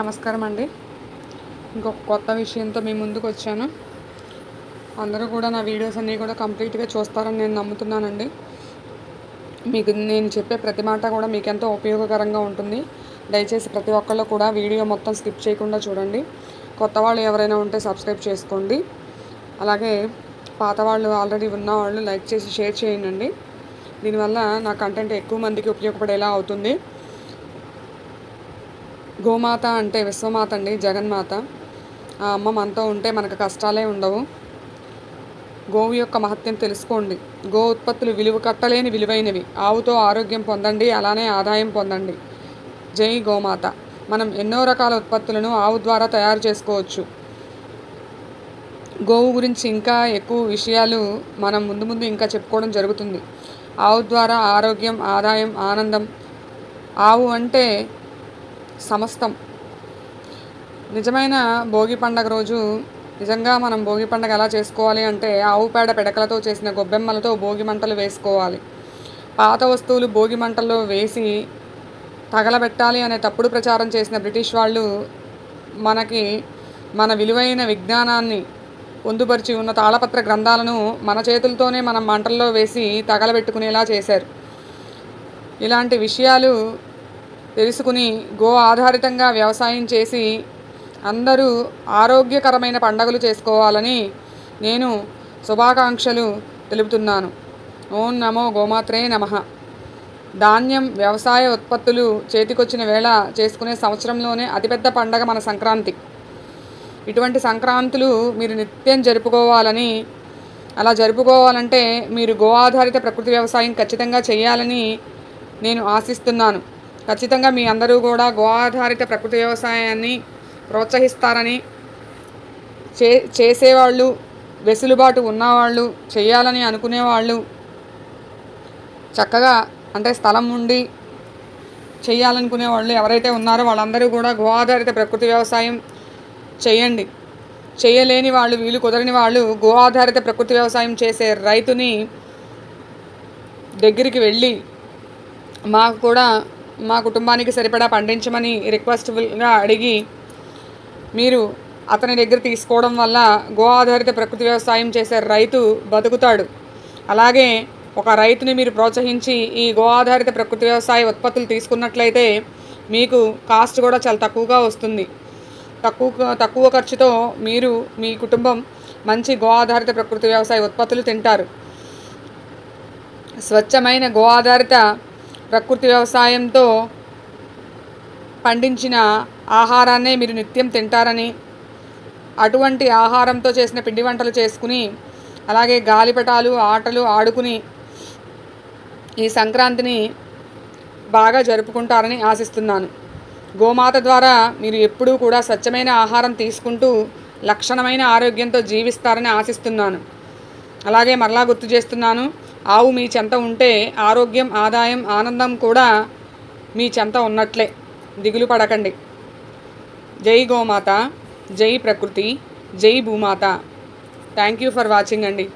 నమస్కారం అండి. ఇంకొక కొత్త విషయంతో మీ ముందుకు వచ్చాను. అందరూ కూడా నా వీడియోస్ అన్నీ కూడా కంప్లీట్గా చూస్తారని నేను నమ్ముతున్నానండి. మీకు నేను చెప్పే ప్రతి మాట కూడా మీకు ఎంతో ఉపయోగకరంగా ఉంటుంది. దయచేసి ప్రతి ఒక్కళ్ళు కూడా వీడియో మొత్తం స్కిప్ చేయకుండా చూడండి. కొత్త వాళ్ళు ఎవరైనా ఉంటే సబ్స్క్రైబ్ చేసుకోండి. అలాగే పాత వాళ్ళు ఆల్రెడీ ఉన్న వాళ్ళు లైక్ చేసి షేర్ చేయండి. దీనివల్ల నా కంటెంట్ ఎక్కువ మందికి ఉపయోగపడేలా అవుతుంది. గోమాత అంటే విశ్వమాత అండి జగన్మాత. ఆ అమ్మ మనతో ఉంటే మనకు కష్టాలే ఉండవు. గోవు యొక్క మహత్యం తెలుసుకోండి. గో ఉత్పత్తులు విలువ కట్టలేని విలువైనవి. ఆవుతో ఆరోగ్యం పొందండి అలానే ఆదాయం పొందండి. జై గోమాత. మనం ఎన్నో రకాల ఉత్పత్తులను ఆవు ద్వారా తయారు చేసుకోవచ్చు. గోవు గురించి ఇంకా ఎక్కువ విషయాలు మనం ముందు ముందు ఇంకా చెప్పుకోవడం జరుగుతుంది. ఆవు ద్వారా ఆరోగ్యం ఆదాయం ఆనందం. ఆవు అంటే సమస్తం. నిజమైన భోగి పండగ రోజు నిజంగా మనం భోగి పండగ ఎలా చేసుకోవాలి అంటే ఆవు పేడ పిడకలతో చేసిన గొబ్బెమ్మలతో భోగి మంటలు వేసుకోవాలి. పాత వస్తువులు భోగి మంటల్లో వేసి తగలబెట్టాలి అనే తప్పుడు ప్రచారం చేసిన బ్రిటిష్ వాళ్ళు మనకి మన విలువైన విజ్ఞానాన్ని పొందుపరిచి ఉన్న తాళపత్ర గ్రంథాలను మన చేతులతోనే మనం మంటల్లో వేసి తగలబెట్టుకునేలా చేశారు. ఇలాంటి విషయాలు తెలుసుకుని గో ఆధారితంగా వ్యవసాయం చేసి అందరూ ఆరోగ్యకరమైన పండగలు చేసుకోవాలని నేను శుభాకాంక్షలు తెలుపుతున్నాను. ఓం నమో గోమాత్రే నమ. ధాన్యం వ్యవసాయ ఉత్పత్తులు చేతికొచ్చిన వేళ చేసుకునే సంవత్సరంలోనే అతిపెద్ద పండగ మన సంక్రాంతి. ఇటువంటి సంక్రాంతులు మీరు నిత్యం జరుపుకోవాలని అలా జరుపుకోవాలంటే మీరు గో ఆధారిత ప్రకృతి వ్యవసాయం ఖచ్చితంగా చేయాలని నేను ఆశిస్తున్నాను. ఖచ్చితంగా మీ అందరూ కూడా గో ఆధారిత ప్రకృతి వ్యవసాయాన్ని ప్రోత్సహిస్తారని చే చేసేవాళ్ళు వెసులుబాటు ఉన్నవాళ్ళు చేయాలని అనుకునేవాళ్ళు చక్కగా అంటే స్థలం ఉండి చేయాలనుకునే వాళ్ళు ఎవరైతే ఉన్నారో వాళ్ళందరూ కూడా గో ఆధారిత ప్రకృతి వ్యవసాయం చేయండి. చేయలేని వాళ్ళు వీలు కుదరని వాళ్ళు గో ఆధారిత ప్రకృతి వ్యవసాయం చేసే రైతుని దగ్గరికి వెళ్ళి మాకు కూడా మా కుటుంబానికి సరిపడా పండించమని రిక్వెస్ట్గా అడిగి మీరు అతని దగ్గర తీసుకోవడం వల్ల గో ఆధారిత ప్రకృతి వ్యవసాయం చేసే రైతు బతుకుతాడు. అలాగే ఒక రైతుని మీరు ప్రోత్సహించి ఈ గో ఆధారిత ప్రకృతి వ్యవసాయ ఉత్పత్తులు తీసుకున్నట్లయితే మీకు కాస్ట్ కూడా చాలా తక్కువగా వస్తుంది. తక్కువ తక్కువ ఖర్చుతో మీరు మీ కుటుంబం మంచి గో ఆధారిత ప్రకృతి వ్యవసాయ ఉత్పత్తులు తింటారు. స్వచ్ఛమైన గో ఆధారిత ప్రకృతి వ్యవసాయంతో పండించిన ఆహారాన్నే మీరు నిత్యం తింటారని అటువంటి ఆహారంతో చేసిన పిండి వంటలు చేసుకుని అలాగే గాలిపటాలు ఆటలు ఆడుకుని ఈ సంక్రాంతిని బాగా జరుపుకుంటారని ఆశిస్తున్నాను. గోమాత ద్వారా మీరు ఎప్పుడూ కూడా స్వచ్ఛమైన ఆహారం తీసుకుంటూ లక్షణమైన ఆరోగ్యంతో జీవిస్తారని ఆశిస్తున్నాను. అలాగే మరలా గుర్తు చేస్తున్నాను ఆవు మీ చెంత ఉంటే ఆరోగ్యం ఆదాయం ఆనందం కూడా మీ చెంత ఉన్నట్లే. దిగులు పడకండి. జై గోమాత జై ప్రకృతి జై భూమాత. థ్యాంక్ యూ ఫర్ వాచింగ్ అండి.